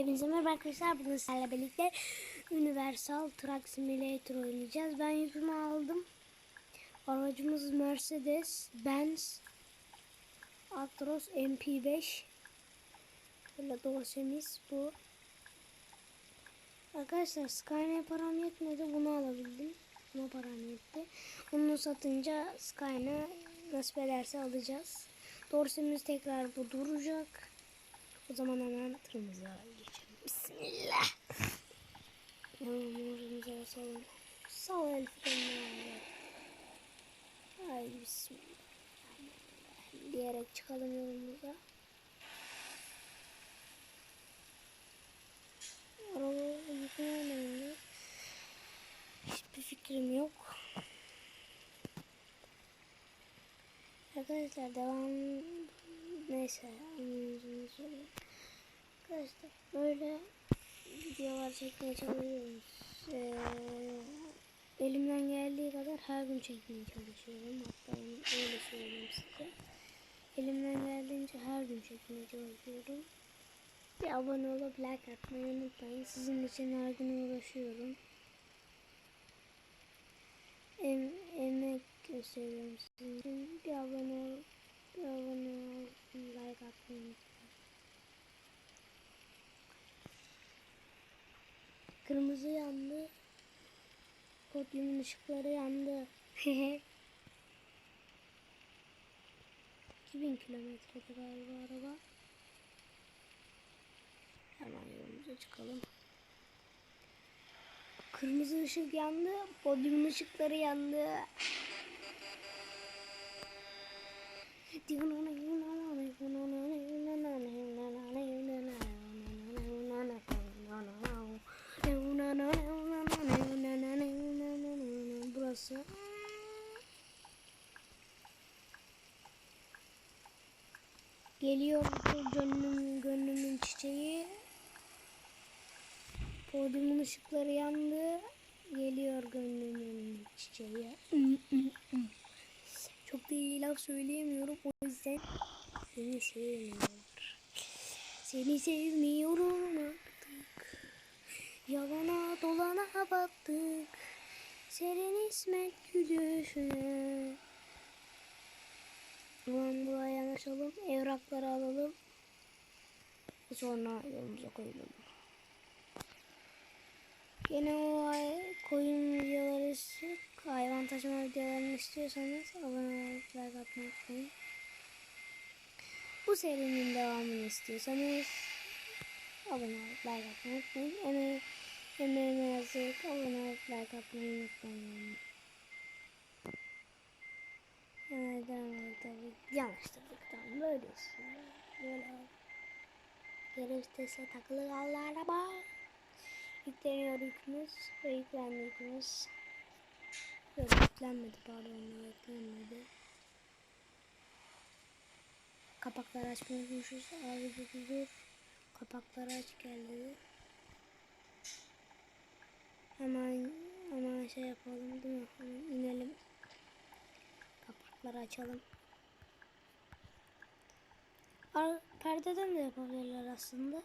Hepinize merhaba arkadaşlar. Bugün sizlerle birlikte Universal Truck Simulator oynayacağız. Ben yüzümü aldım. Aracımız Mercedes Benz Actros MP5 Böyle dosyamız bu. Arkadaşlar Skyline param yetmedi. Bunu alabildim. Buna param yetti. Bunu satınca Skyline nasip ederse alacağız. Dorsemiz tekrar bu duracak. O zaman hemen geçelim. Bismillah. Diyerek çıkalım yolumuza. Araba yıkıyor önemli. Hiçbir fikrim yok. Arkadaşlar devam neyse anlayacağını söyleyeyim. Arkadaşlar böyle videolar çekmeye çalışıyorum. Ee, elimden geldiği kadar her gün çekmeye çalışıyorum. Hatta öyle söyleyeyim size. Elimden geldiğince her gün çekmeye çalışıyorum. Bir abone olup like atmayı unutmayın. Sizin için her gün uğraşıyorum. Em, emek gösteriyorum sizin için. Bir abone ol, bir abone ol, like atmayı unutmayın. Kırmızı yandı. Podyumun ışıkları yandı. 2000 kilometrede galiba araba. Hemen yolumuza çıkalım. Kırmızı ışık yandı. Podyumun ışıkları yandı. Burası. Geliyor gönlüm, gönlümün çiçeği. Podyumun ışıkları yandı. Geliyor gönlümün çiçeği. Çok da iyi laf söyleyemiyorum. O yüzden seni sevmiyorum. Seni sevmiyorum artık. Yalana dolana battık. Senin ismet gülüşüne. Ulan buraya yanaşalım. Evrakları alalım. Sonra yolumuza koyalım. Yine o koyun videoları istiyor. Hayvan taşıma videolarını istiyorsanız abone olup like atmayı unutmayın. Bu serinin devamını istiyorsanız abone olup like atmayı unutmayın. Emeği, emeğime yazık. Abone olup like atmayı unutmayın. Edelim tabii. Yanlıştırdık tamam böyle istiyor. Böyle Geri vitese takılı kaldı araba. Yükleniyor yükümüz ve yüklendi yükümüz. Yok yüklenmedi pardon yüklenmedi. Kapakları açmayı unutmuşuz. Abi dur dur. Kapakları aç geldi. Hemen hemen şey yapalım değil mi? Hemen inelim. Kapakları açalım. Ar perdeden de yapabilirler aslında.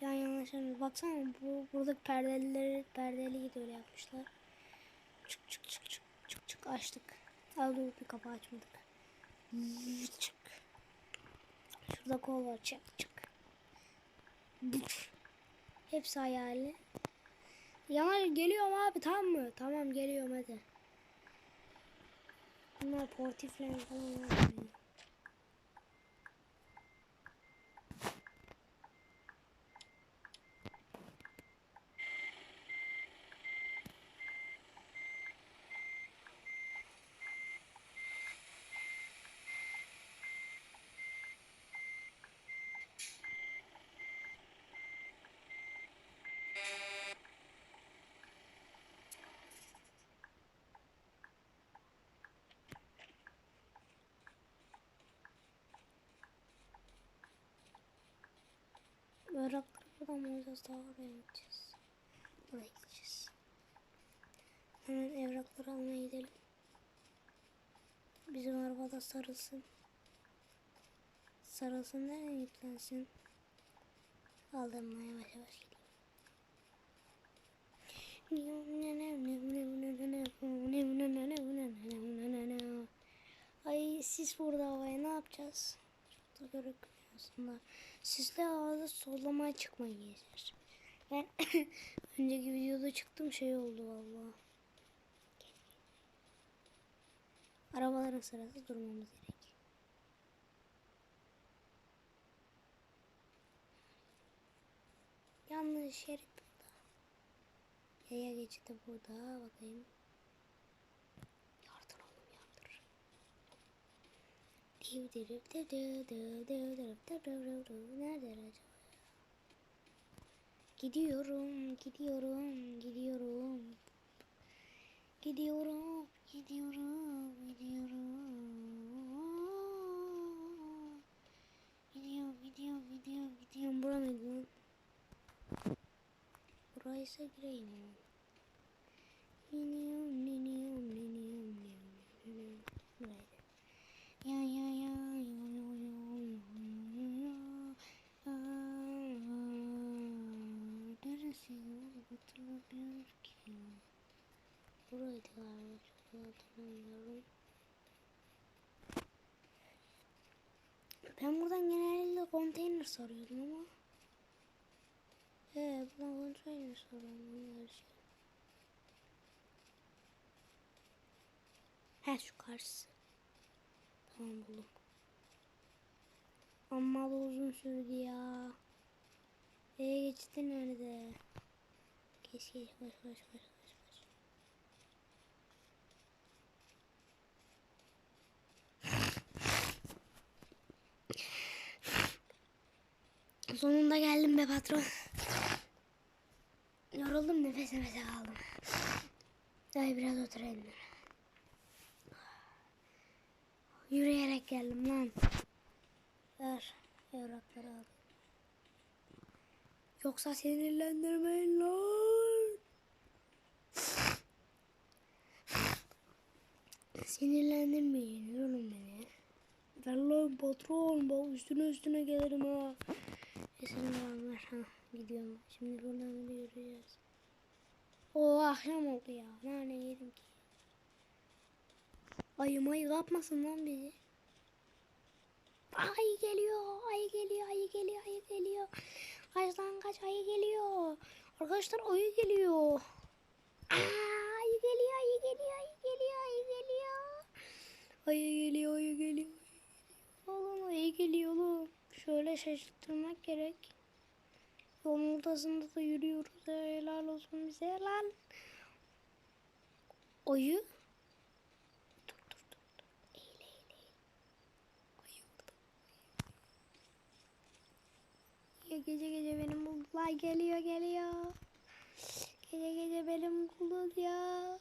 Ya yanlış. Baksana bu buradaki perdelileri perdeli öyle yapmışlar. Çık çık çık çık çık çık açtık. Dur bir kapı açmadık. Çık. Şurada kol var çık çık. Buf. Hepsi hayali. Yaman geliyorum abi tamam mı? Tamam geliyorum hadi. Bunlar portifler falan var. Mı alacağız daha oraya gideceğiz. Buraya gideceğiz. Hemen evrakları almaya gidelim. Bizim arabada sarılsın. Sarılsın nereye yüklensin? Kaldırmaya yavaş yavaş gidiyor. Ay sis burada havaya ne yapacağız? Çok da görünmüyor aslında. Sisli havada sollamaya çıkmayı gezer. Ben önceki videoda çıktım şey oldu valla. Arabaların sırası durmamız gerek. Yanlış şerit burada. Yaya geçidi burada. Bakayım. Neredeler acaba? Gidiyorum, gidiyorum, gidiyorum. Gidiyorum, gidiyorum, gidiyorum. Gidiyorum, gidiyorum, gidiyorum, gidiyorum. Bura mıydı lan? Buraysa gireyim ama. He şu karşısı. Tamam buldum. Amma da uzun sürdü ya. E geçti nerede? Geç geç koş koş koş koş. Sonunda geldim be patron. Yoruldum nefes nefese kaldım. Daha biraz oturayım. Yürüyerek geldim lan. Ver evrakları al. Yoksa sinirlendirmeyin lan. Sinirlendirmeyin oğlum beni. Ver lan patron bak üstüne üstüne gelirim ha. Kesin var ha gidiyorum. Şimdi buradan yürüyeceğiz. O akşam oldu ya. Nerede yedim ki? Ayı mayı kapmasın lan bizi. Ay geliyor, ay geliyor, ay geliyor, ay geliyor. Kaç lan kaç ayı geliyor. Arkadaşlar ayı geliyor. Aa, ayı geliyor, ayı geliyor, ayı geliyor, ayı geliyor. Ayı geliyor, ayı geliyor. Oğlum ayı geliyor oğlum. Şöyle şaşırtmak gerek. Yolun ortasında da yürüyoruz. Helal olsun bize helal. Ayı. Dur dur dur. dur. Eğil eğil eğil. Ayı orada. Ya gece gece benim buldular geliyor geliyor. Gece gece benim buldun ya.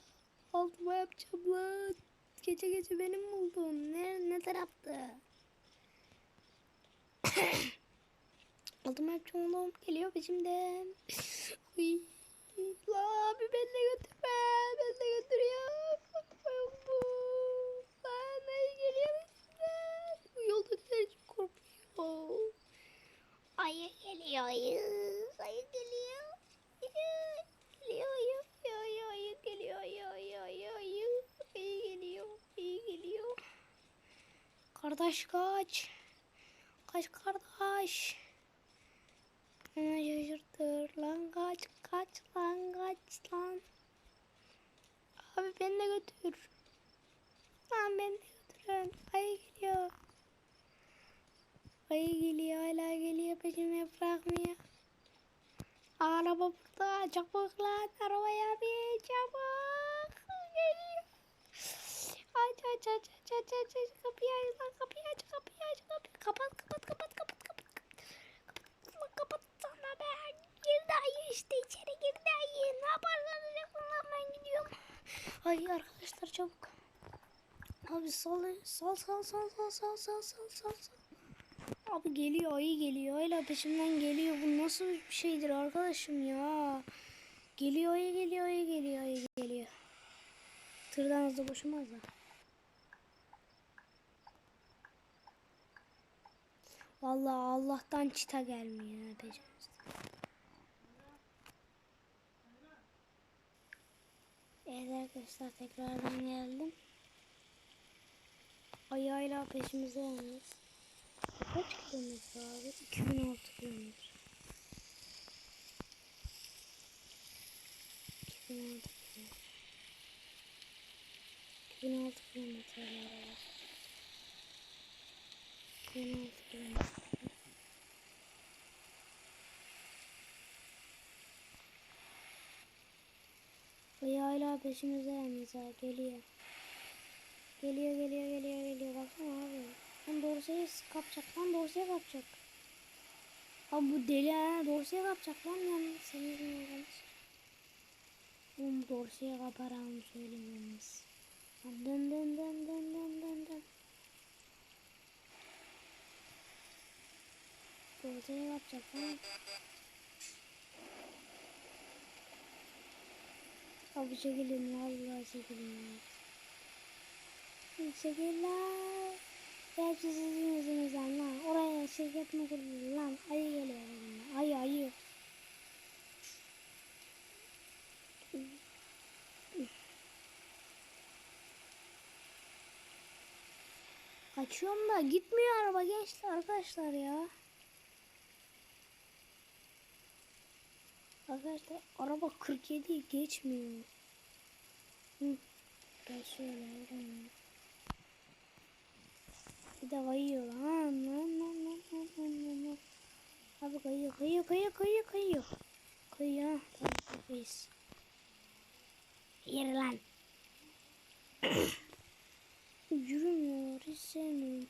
Altıma yapacağım lan. Gece gece benim buldun. Ne, ne tarafta? Altıma yapacağım oğlum. Geliyor peşimden. Uy abi beni de götürme. Beni de götür ya. Lan ay geliyor peşimden. Bu yoldakiler çok korkuyor. Ayı geliyor ayı. Ayı geliyor. Ayı geliyor ayı. Ayı ayı geliyor ayı ayı ayı ayı. Ayı geliyor. Ayı geliyor. Kardeş kaç. Kaç kardeş. Bana şaşırtır lan kaç kaç lan kaç lan. Abi beni de götür. Lan beni de götürün. Ayı geliyor. Ayı geliyor hala geliyor peşime bırakmıyor. Araba burada çabuk lan arabaya bir çabuk. Geliyor. Aç aç aç aç aç aç. Kapıyı aç lan kapıyı aç kapıyı aç kapıyı. Kapat kapat kapat kapat kapat. Kapat kapat sana ben. Girdi ayı işte içeri girdi ayı ne yaparsanız yapın lan ben gidiyorum. Ay arkadaşlar çabuk. Abi sal sal sal sal sal sal sal sal sal Abi geliyor ayı geliyor. Hala peşimden geliyor. Bu nasıl bir şeydir arkadaşım ya? Geliyor ayı geliyor ayı geliyor ayı geliyor. Tırdan hızlı koşmaz da Vallahi Allah'tan çita gelmiyor becerimize. Evet arkadaşlar tekrardan geldim. Ayağıyla peşimize yalnız. Kaç kilometre abi? 2006 kilometre. 2006 kilometre. 2006 kilometre araba. 2006 kilometre. Ayı hala peşimizde yalnız ha geliyor. Geliyor geliyor geliyor geliyor baksana abi. Lan dorsayı kapacak lan dorsaya kapacak. Abi bu deli ha dorsaya kapacak lan yani senin yüzünden Oğlum dorsaya kaparağımı söyleyeyim yalnız. Dön dön dön dön dön Dorsaya kapacak lan. Abi çekilin vallahi çekilin ya. Çekil lan. Hepsi sizin yüzünüzden lan. Oraya şirket mi kurulur lan? Ayı geliyor elimden. Ayı ayı. Kaçıyorum da gitmiyor araba gençler arkadaşlar ya. Arkadaşlar araba 47 geçmiyor. Hı. Gel şöyle. Bir de kayıyor lan. Lan lan lan lan lan lan. Abi kayıyor kayıyor kayıyor kayıyor kayıyor. Kayıyor. Tamam kafayız. Yere lan. Yürümüyor hiç sevmiyorum.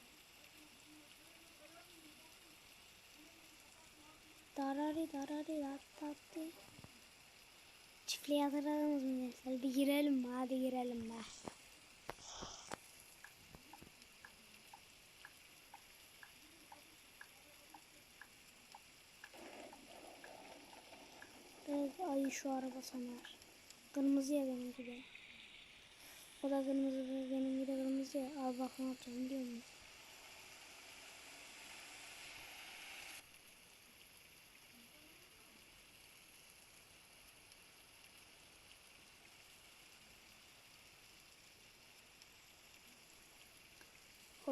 Darari darari tatlı. Çiftliğe hatırladınız mı gençler? Bir girelim mi? Hadi girelim be. Belki ayı şu araba sanar. Kırmızı ya benimki de. O da kırmızı benimki de kırmızı ya. Al bak ne yapacağım musun?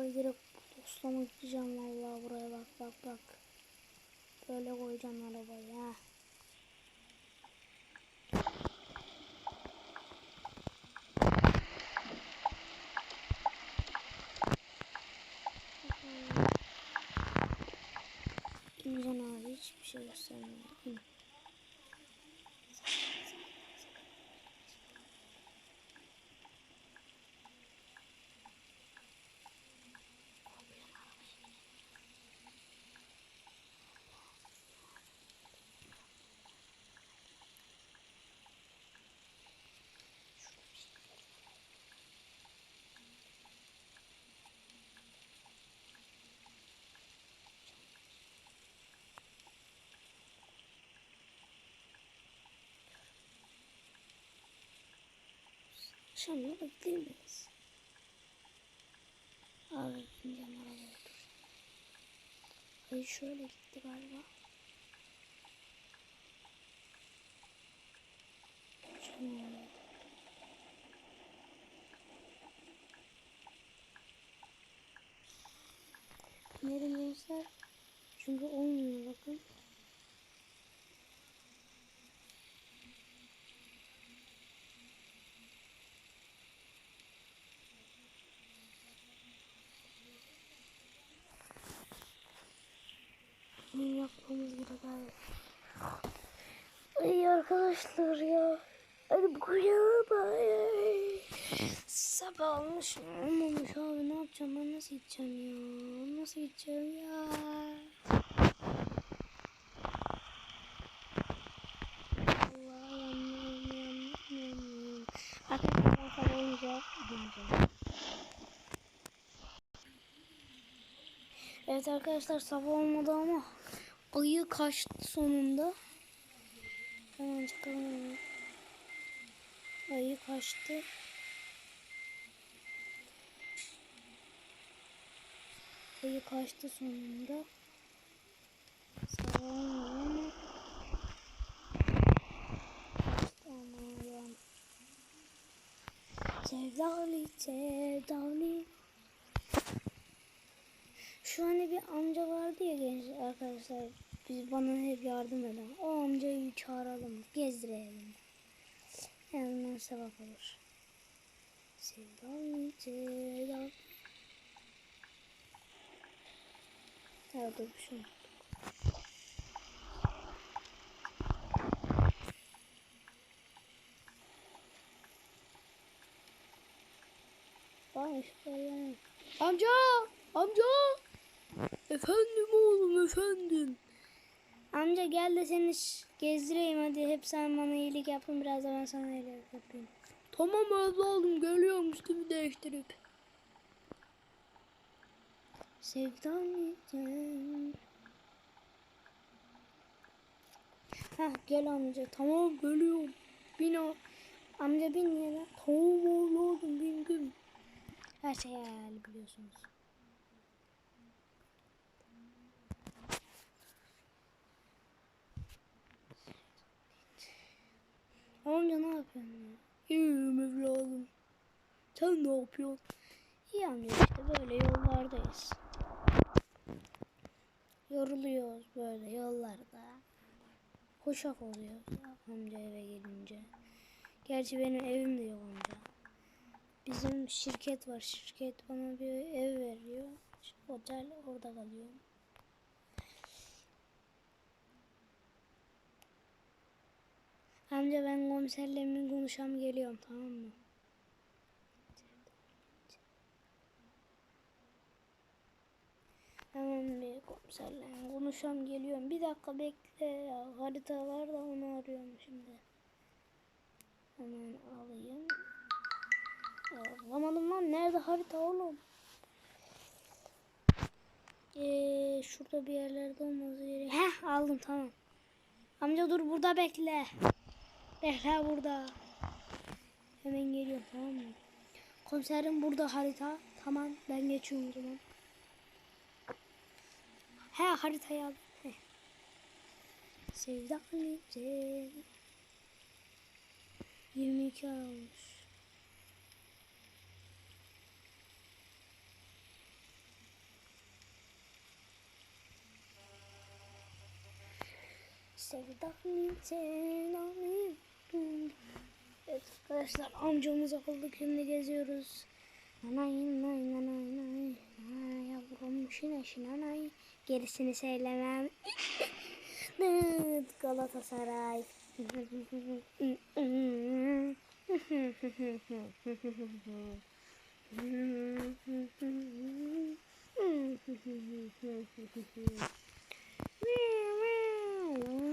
Direkt toslama gideceğim vallahi buraya bak bak bak. Böyle koyacağım arabayı ha. İncan abi hiçbir şey göstermiyor. İn. Akşamla bekleyemeyiz. Abi incan arabaya dur. Hayır şöyle gitti galiba. Şunu Nereye? Çünkü olmuyor bakın. Bunu yapmamız gerek abi. Ay arkadaşlar ya. Hadi bu uyanalım. Sabah olmuş mu? Olmamış abi ne yapacağım ben nasıl gideceğim ya? Nasıl gideceğim ya? Arkadaşlar sabah olunca gideceğim. Evet arkadaşlar sabah olmadı ama ayı kaçtı sonunda. Hemen çıkalım. Ayı kaçtı. Ayı kaçtı sonunda. Olmadı ama. Sevdalı sevdalı. Şu hani bir amca arkadaşlar. Biz bana hep yardım eden. O amcayı çağıralım. Gezdirelim. Yani sevap olur. Sevdalı sevdalı. Evet dur bir şey. Amca! Amca! Efendim oğlum efendim. Amca gel de seni gezdireyim hadi. Hep sen bana iyilik yapın biraz da ben sana iyilik yapayım. Tamam evladım geliyorum üstümü değiştirip. Sevdam için. Hah gel amca tamam geliyorum. Bin o. Amca bin ya. Tamam oğlum bin bin. Her şey hayal biliyorsunuz. Amca ne yapıyorsun ya? İyiyim evladım. Sen ne yapıyorsun? İyi amca işte böyle yollardayız. Yoruluyoruz böyle yollarda. Hoşaf oluyor amca eve gelince. Gerçi benim evim de yok amca. Bizim şirket var. Şirket bana bir ev veriyor. Otel orada kalıyorum. Amca ben komiserle konuşam geliyorum tamam mı? Hemen bir komiserle konuşam geliyorum. Bir dakika bekle ya. Harita var da onu arıyorum şimdi. Hemen alayım. Bulamadım lan. Nerede harita oğlum? Ee, şurada bir yerlerde olması gerekiyor. Heh aldım tamam. Amca dur burada bekle. Bekle burada. Hemen geliyorum tamam mı? Komiserim burada harita. Tamam ben geçiyorum o zaman. He haritayı al. He. Sevdalı sev. 22 ay olmuş. Sevdalı sevdalı. Evet arkadaşlar amcamız akıllı köyünde geziyoruz. Nanay nanay nanay nanay. Nanay yavrum şine şine nanay. Gerisini söylemem.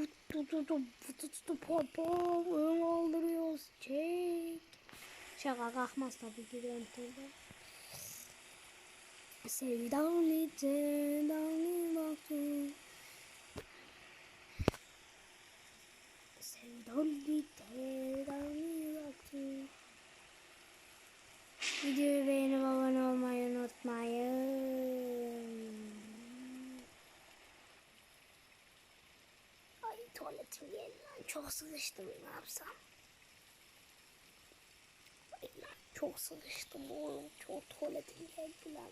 Dıt Galatasaray. Ön aldırıyoruz. Çek. Şaka kalkmaz tabii ki ben tövbe. Sevdalı sevdalı baktım. Sevdalı sevdalı baktım. Videoyu beğenip abone olmayı unutmayın. Ay geldi lan. Çok sıkıştım ne yapsam. Çok sıkıştım oğlum. Çok tuvaletim geldi lan.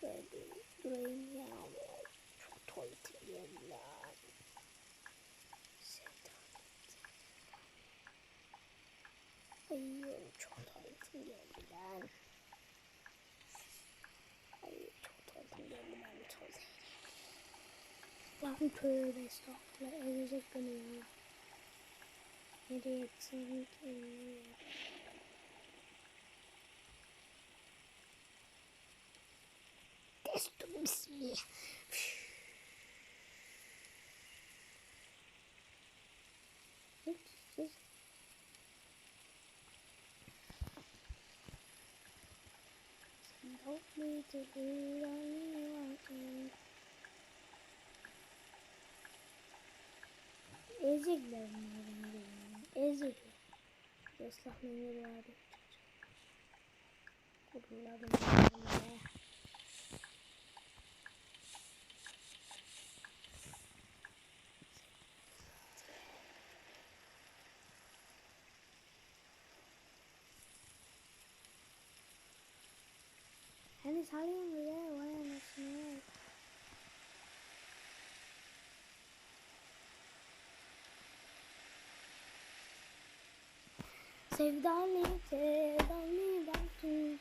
Şöyle durayım ya. Çok tuvaletim geldi lan. Ay çok tuvaletim geldi lan. Çok Lan tövbe estağfurullah. Ezecek beni ya. Nereye gitsin ki? Destur bismillah. Help me to be on Eziklerim benim. Ezik. Yaslah beni verdi. Kuruladım. Hani salayım? Sevdani, sevdani baktım.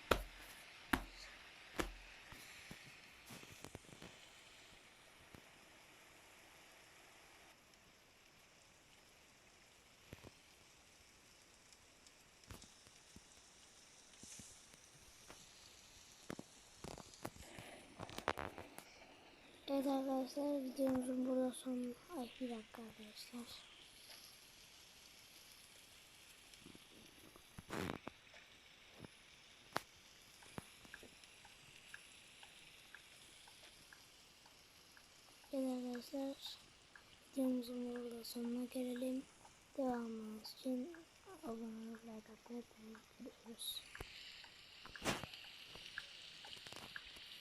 Evet arkadaşlar videomuzun burada son ay bir dakika arkadaşlar. Evet arkadaşlar videomuzun burada sonuna gelelim. Devamımız için abone olup like atmayı unutmayın.